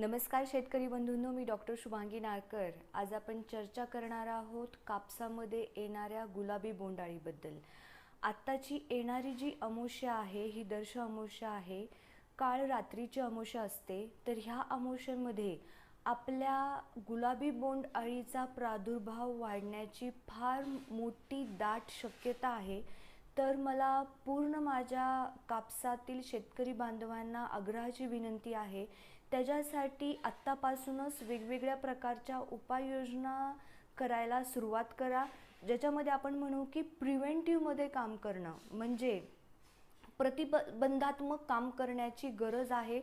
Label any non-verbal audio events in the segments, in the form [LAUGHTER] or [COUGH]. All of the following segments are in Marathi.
नमस्कार शेतकरी बंधूंनो मी डॉक्टर शुभांगी नाळकर आज आपण चर्चा करणार आहोत कापसामध्ये येणाऱ्या गुलाबी बोंडाळीबद्दल आत्ताची येणारी जी अमावस्या आहे ही दर्श अमावस्या आहे. काळ रात्रीची अमावस्या असते तर ह्या अमोशांमध्ये आपल्या गुलाबी बोंड अळीचा प्रादुर्भाव वाढण्याची फार मोठी दाट शक्यता आहे. तर मला पूर्ण माझ्या कापसातील शेतकरी बांधवांना आग्रहाची विनंती आहे त्याच्यासाठी आत्तापासूनच वेगवेगळ्या प्रकारच्या उपाययोजना करायला सुरुवात करा. ज्याच्यामध्ये आपण म्हणू की प्रिव्हेंटिव्हमध्ये काम करणं. म्हणजे प्रतिबंधात्मक काम करण्याची गरज आहे.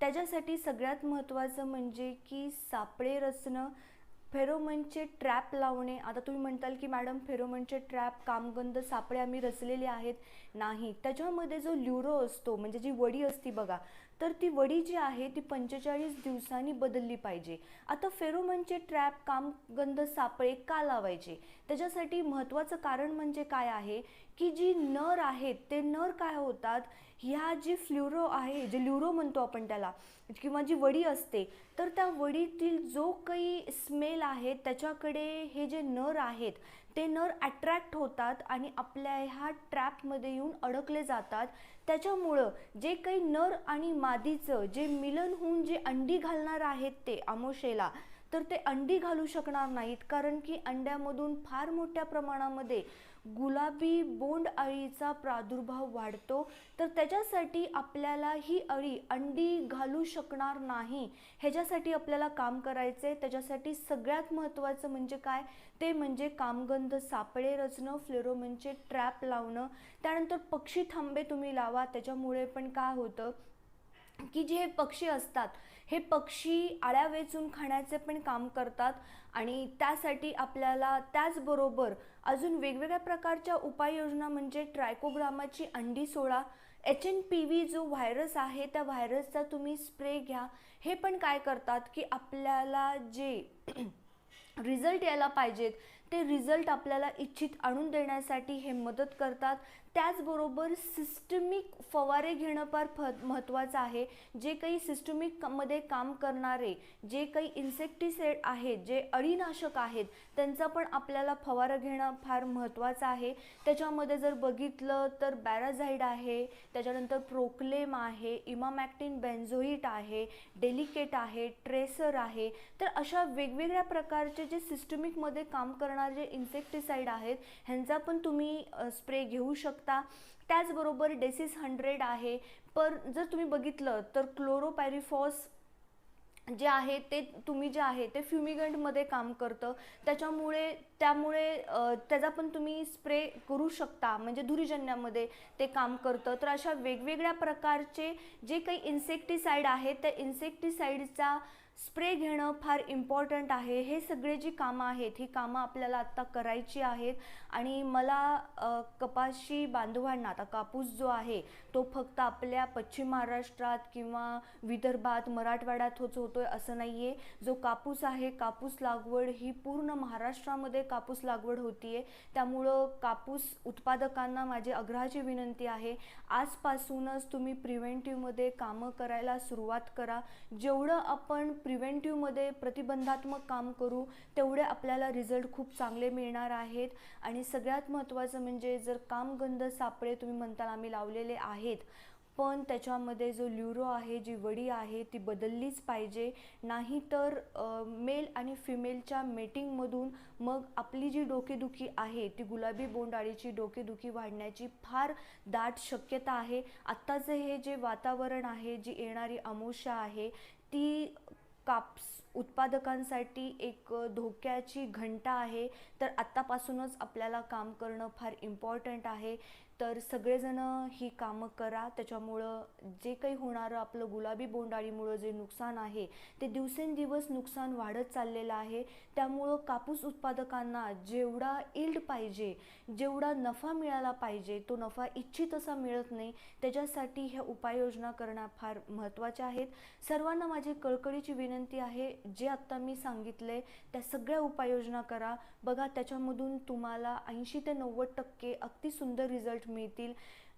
त्याच्यासाठी सगळ्यात महत्त्वाचं म्हणजे की सापळे रचणं फेरोमनचे ट्रॅप लावणे. आता तुम्ही म्हणताल की मॅडम फेरोमनचे ट्रॅप कामगंध सापळे आम्ही रचलेले आहेत. नाही. त्याच्यामध्ये जो ल्युरो असतो म्हणजे जी वडी असती बघा तर ती वडी जी आहे ती पंचेचाळीस दिवसांनी बदलली पाहिजे. आता फेरोमनचे ट्रॅप कामगंध सापळे का लावायचे? त्याच्यासाठी महत्त्वाचं कारण म्हणजे काय आहे? की जी नर आहेत ते नर काय होतात? ह्या जी फ्ल्युरो आहे जे ल्युरो म्हणतो आपण त्याला किंवा जी वडी असते तर त्या वडीतील जो काही स्मेल आहे त्याच्याकडे हे जे नर आहेत ते नर अट्रॅक्ट होतात आणि आपल्या ह्या ट्रॅपमध्ये येऊन अडकले जातात. त्याच्यामुळं जे काही नर आणि मादीचं जे मिलन होऊन जे अंडी घालणार आहेत ते आमोशेला तर ते अंडी घालू शकणार नाहीत कारण की अंड्यामधून फार मोठ्या प्रमाणामध्ये गुलाबी बोंड अळीचा प्रादुर्भाव वाढतो. तर त्याच्यासाठी आपल्याला ही अळी अंडी घालू शकणार नाही. ह्याच्यासाठी आपल्याला काम करायचं आहे त्याच्यासाठी सगळ्यात महत्त्वाचं म्हणजे काय? ते म्हणजे कामगंध सापळे रचणं फ्लेरोमनचे ट्रॅप लावणं. त्यानंतर पक्षी थांबे तुम्ही लावा त्याच्यामुळे पण काय होतं? की जे हे पक्षी असतात हे पक्षी आळ्या वेचून खाण्याचे पण काम करतात आणि त्यासाठी आपल्याला त्याचबरोबर अजून वेगवेगळ्या प्रकारच्या उपाययोजना म्हणजे ट्रायकोग्रामाची अंडी सोडा एच एन पी व्ही जो व्हायरस आहे त्या व्हायरसचा तुम्ही स्प्रे घ्या. हे पण काय करतात की आपल्याला जे [CLEARS THROAT] रिझल्ट यायला पाहिजेत ते रिझल्ट आपल्याला इच्छित आणून देण्यासाठी हे मदत करतात. त्याचबरोबर सिस्टमिक फवारे घेणं फार फ महत्त्वाचं आहे. जे काही सिस्टमिकमध्ये काम करणारे जे काही इन्सेक्टिसाईड आहेत जे अळीनाशक आहेत त्यांचा पण आपल्याला फवारा घेणं फार महत्त्वाचं आहे. त्याच्यामध्ये जर बघितलं तर बॅराझाईड आहे त्याच्यानंतर प्रोक्लेम आहे इमामॅक्टिन बेन्झोईट आहे डेलिकेट आहे ट्रेसर आहे. तर अशा वेगवेगळ्या प्रकारचे जे सिस्टमिकमध्ये काम करणारे जे इन्सेक्टिसाईड आहेत ह्यांचा पण तुम्ही स्प्रे घेऊ शकता. त्याचबरोबर डेसिस हंड्रेड आहे. पर जर तुम्ही बघितलं तर क्लोरोपॅरिफॉस जे आहे ते तुम्ही जे आहे ते फ्युमिगंटमध्ये काम करतं. त्याच्यामुळे त्यामुळे त्याचा पण तुम्ही स्प्रे करू शकता. म्हणजे धुरीजन्यामध्ये ते काम करतं. तर अशा वेगवेगळ्या प्रकारचे जे काही इन्सेक्टिसाईड आहेत त्या इन्सेक्टिसाईडचा स्प्रे घेणं फार इम्पॉर्टंट आहे. हे सगळे जी कामं आहेत ही कामं आपल्याला आत्ता करायची आहेत. आणि मला कपाशी बांधवांना आता कापूस जो आहे तो फक्त आपल्या पश्चिम महाराष्ट्रात किंवा विदर्भात मराठवाड्यात होच होतोय असं नाही आहे जो कापूस आहे कापूस लागवड ही पूर्ण महाराष्ट्रामध्ये कापूस लागवड होती आहे त्यामुळं कापूस उत्पादकांना माझी आग्रहाची विनंती आहे आजपासूनच तुम्ही प्रिव्हेंटिव्हमध्ये कामं करायला सुरुवात करा. जेवढं आपण प्रिव्हेंटिव्हमध्ये प्रतिबंधात्मक काम करू तेवढे आपल्याला रिझल्ट खूप चांगले मिळणार आहेत. आणि सगळ्यात महत्त्वाचं म्हणजे जर कामगंध सापळे तुम्ही म्हणताल आम्ही लावलेले आहेत पण त्याच्यामध्ये जो ल्युरो आहे जी वडी आहे ती बदललीच पाहिजे. नाहीतर मेल आणि फिमेलच्या मेटिंगमधून मग आपली जी डोकेदुखी आहे ती गुलाबी बोंडाळीची डोकेदुखी वाढण्याची फार दाट शक्यता आहे. आत्ताचं हे जे वातावरण आहे जी येणारी अमोषा आहे ती काप्स उत्पादकांसाठी एक धोक्याची घंटा आहे. तर आत्तापासूनच आपल्याला काम करणं फार इम्पॉर्टंट आहे. तर सगळेजणं ही कामं करा. त्याच्यामुळं जे काही होणारं आपलं गुलाबी बोंडाळीमुळं जे नुकसान आहे ते दिवसेंदिवस नुकसान वाढत चाललेलं आहे. त्यामुळं कापूस उत्पादकांना जेवढा इल्ड पाहिजे जेवढा नफा मिळाला पाहिजे तो नफा इच्छित असा मिळत नाही. त्याच्यासाठी ह्या उपाययोजना करणं फार महत्त्वाच्या आहेत. सर्वांना माझी कळकळीची विनंती आहे जे आत्ता मी सांगितले त्या सगळ्या उपाययोजना करा. बघा त्याच्यामधून तुम्हाला ऐंशी ते नव्वद टक्के अगदी सुंदर रिझल्ट मिळतील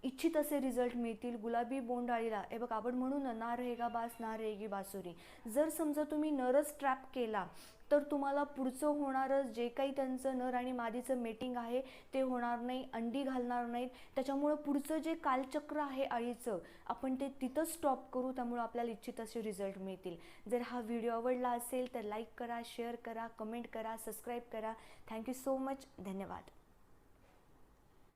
इच्छित असे रिझल्ट मिळतील. गुलाबी बोंड आळीला हे बघ आपण म्हणू ना ना रहेगा बास ना रहेगी बासुरी. जर समजा तुम्ही नरच ट्रॅप केला तर तुम्हाला पुढचं होणारं जे काही त्यांचं नर आणि मादीचं मेटिंग आहे ते होणार नाही अंडी घालणार नाहीत. त्याच्यामुळं पुढचं जे कालचक्र आहे आळीचं आपण ते तिथंच स्टॉप करू त्यामुळं आपल्याला इच्छित असे रिझल्ट मिळतील. जर हा व्हिडिओ आवडला असेल तर लाईक करा शेअर करा कमेंट करा सबस्क्राईब करा. थँक्यू सो मच धन्यवाद.